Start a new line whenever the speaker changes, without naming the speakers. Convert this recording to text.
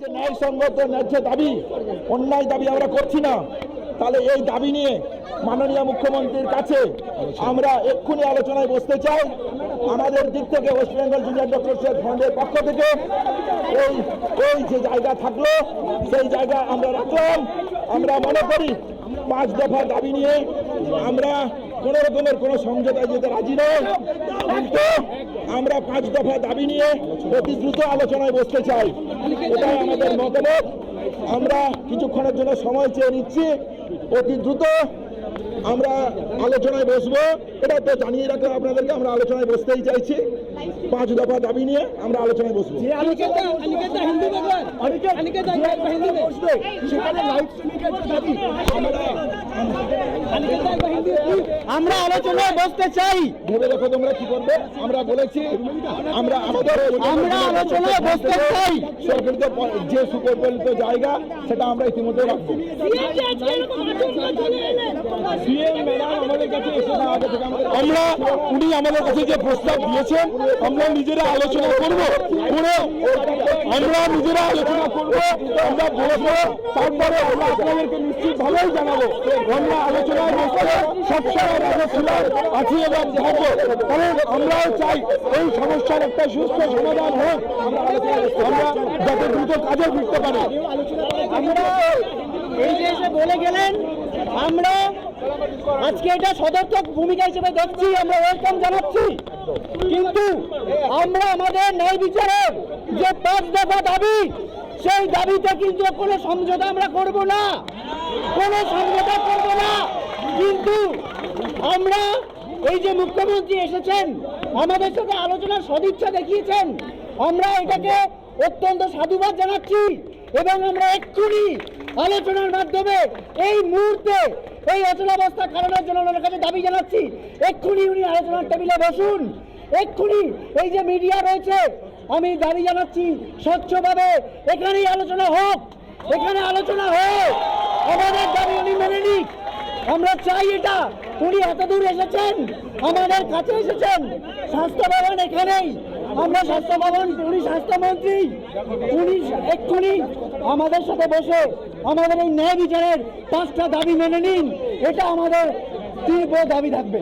যে ন্যায়সঙ্গত, ন্যায্য দাবি, অন্যায় দাবি আমরা করছি না। তাহলে এই দাবি নিয়ে মাননীয় মুখ্যমন্ত্রীর কাছে আমরা এক্ষুনি আলোচনায় বসতে চাই। আমাদের দিক থেকে ওয়েস্ট বেঙ্গল জুনিয়র ডক্টর সৈয়দ ফন্ডের পক্ষ থেকে এই এই যে জায়গা থাকল, সেই জায়গা আমরা রাখলাম। আমরা মনে করি পাঁচ দফা দাবি নিয়ে আমরা কোন রকমের কোন সমঝোতায় যেতে রাজি নয় আমরা পাঁচ দফা দাবি নিয়ে অতি দ্রুত আলোচনায় বসতে চাই। এটাই আমাদের মতামত। আমরা কিছুক্ষণের জন্য সময় চেয়ে নিচ্ছি। অতি দ্রুত আমরা আলোচনায় বসবো। এটা তো জানিয়ে রাখলাম আপনাদেরকে আমরা আলোচনায় বসতেই চাইছি। পাঁচ দফা দাবি নিয়ে আমরা আলোচনায় বসবো। আমরা
আমরা আলোচনায় বসতে চাই।
ভেবে দেখো তোমরা কি করবে? আমরা বলেছি আমরা আমাদের
আমরা আলোচনায় বসতে চাই।
সরকারিত যে সুপরিচালিত জায়গা সেটা আমরা ইতিমধ্যে রাখব। সিএম ম্যাডাম
আমরা উনি আমাদের কাছে যে প্রস্তাব দিয়েছেন আমরা নিজেরা আলোচনা করব। করে আমরা নিজেরা আলোচনা করব। আমরা বলব তারপরে আমরা আপনাদেরকে নিশ্চিত ভাবেই জানাব আমরা আলোচনায় বসতে সবসময় রাজা আছি এবং থাকব। কারণ আমরাও চাই এই সমস্যার একটা সুস্থ সমাধান হোক। আমরা যাতে দ্রুত কাজে ফিরতে পারি।
আমরা এই যে বলে গেলেন আমরা আজকে এটা সদর্থক ভূমিকা হিসেবে দেখছি, আমরা ওয়েলকাম জানাচ্ছি। কিন্তু আমরা আমাদের ন্যায় বিচারের যে পাঁচ দফা দাবি, সেই দাবিতে কিন্তু কোনো সমঝোতা আমরা করব না। কোনো সমঝোতা করব না। কিন্তু আমরা এই যে মুখ্যমন্ত্রী এসেছেন, আমাদের সাথে আলোচনার সদিচ্ছা দেখিয়েছেন। আমরা এটাকে অত্যন্ত সাধুবাদ জানাচ্ছি এবং আমরা এক্ষুনি আলোচনার মাধ্যমে এই মুহূর্তে এই অচলাবস্থা কারণের জন্য ওনার কাছে দাবি জানাচ্ছি, এক্ষুনি উনি আলোচনার টেবিলে বসুন। এক্ষুনি এই যে মিডিয়া রয়েছে, আমি দাবি জানাচ্ছি স্বচ্ছভাবে এখানেই আলোচনা হোক, এখানে আলোচনা হোক। আমাদের দাবি উনি মেনে নিক। আমরা চাই এটা। উনি এত দূর এসেছেন, আমাদের কাছে এসেছেন। স্বাস্থ্য ভবন এখানেই। আমরা স্বাস্থ্য ভবন উনি স্বাস্থ্যমন্ত্রী। উনি এক্ষুনি আমাদের সাথে বসে আমাদের এই ন্যায় বিচারের পাঁচটা দাবি মেনে নিন। এটা আমাদের তীব্র দাবি থাকবে।